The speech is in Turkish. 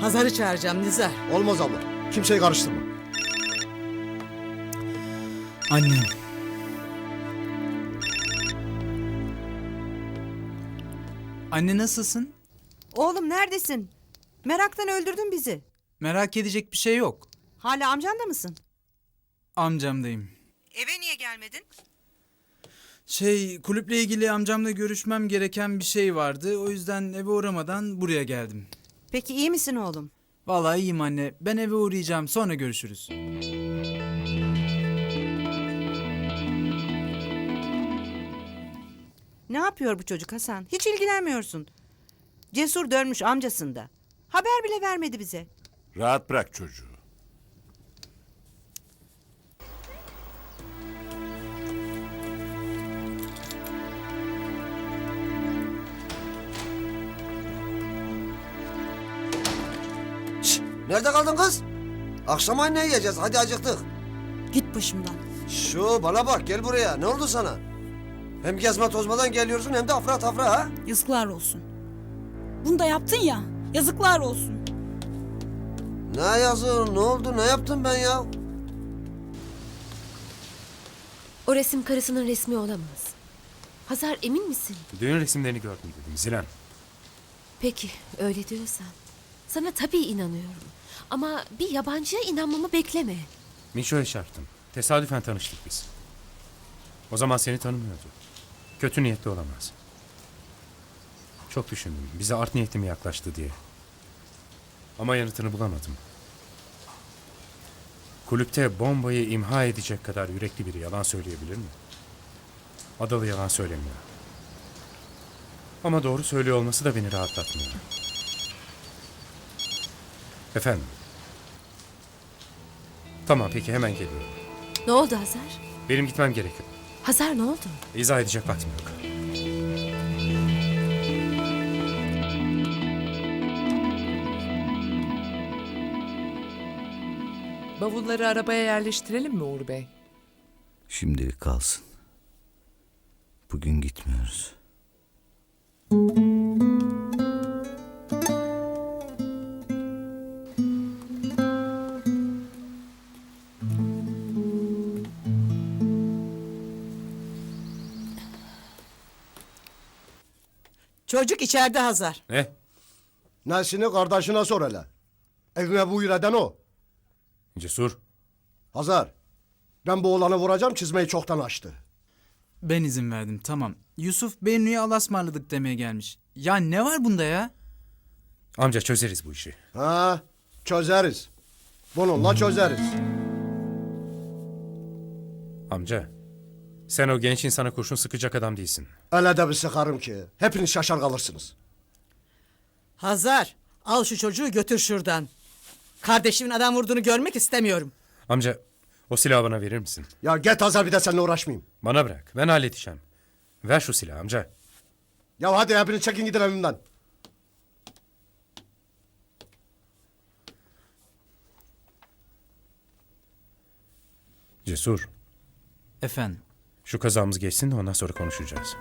Hazar'ı çağıracağım Nizar. Olmaz abla. Kimseyi karıştırma. Annem. Anne nasılsın? Oğlum neredesin? Meraktan öldürdün bizi. Merak edecek bir şey yok. Hala amcanda mısın? Amcamdayım. Eve niye gelmedin? Şey kulüple ilgili amcamla görüşmem gereken bir şey vardı. O yüzden eve uğramadan buraya geldim. Peki iyi misin oğlum? Vallahi iyiyim anne. Ben eve uğrayacağım. Sonra görüşürüz. Ne yapıyor bu çocuk Hasan? Hiç ilgilenmiyorsun. Cesur dönmüş amcasında. Haber bile vermedi bize. Rahat bırak çocuğu. Nerede kaldın kız? Akşama ne yiyeceğiz? Hadi acıktık. Git başımdan. Şu bana bak gel buraya. Ne oldu sana? Hem gezme tozmadan geliyorsun hem de afra tafra ha? Yazıklar olsun. Bunu da yaptın ya. Yazıklar olsun. Ne yazığı ne oldu ne yaptım ben ya? O resim karısının resmi olamaz. Hazar emin misin? Düğün resimlerini gördüm dedim Zilan. Peki öyle diyorsan. Sana tabii inanıyorum. Ama bir yabancıya inanmamı bekleme. Mişo'ya çarptım. Tesadüfen tanıştık biz. O zaman seni tanımıyordu. Kötü niyetli olamaz. Çok düşündüm. Bize art niyetli mi yaklaştı diye. Ama yanıtını bulamadım. Kulüpte bombayı imha edecek kadar yürekli biri yalan söyleyebilir mi? Adalı yalan söylemiyor. Ama doğru söylüyor olması da beni rahatlatmıyor. Efendim? Tamam peki hemen geliyorum. Ne oldu Hazar? Benim gitmem gerekiyor. Hazar ne oldu? İzah edecek vaktim yok. Bavulları arabaya yerleştirelim mi Uğur Bey? Şimdilik kalsın. Bugün gitmiyoruz. Çocuk içeride Hazar. Ne? Nesini kardeşine sor hele. Evime buyur eden o. Cesur. Hazar. Ben bu oğlanı vuracağım çizmeyi çoktan açtı. Ben izin verdim tamam. Yusuf Bennu'ya Allah'a ısmarladık demeye gelmiş. Ya ne var bunda ya? Amca çözeriz bu işi. Ha çözeriz. Bununla çözeriz. Amca. Sen o genç insana kurşun sıkacak adam değilsin. Öyle de bir sıkarım ki. Hepiniz şaşar kalırsınız. Hazar al şu çocuğu götür şuradan. Kardeşimin adam vurduğunu görmek istemiyorum. Amca o silahı bana verir misin? Ya git Hazar bir de seninle uğraşmayayım. Bana bırak. Ben halledeceğim. Ver şu silahı amca. Ya hadi hepiniz çekin gidin evimden. Cesur. Efendim. Şu kazamız geçsin de ondan sonra konuşacağız.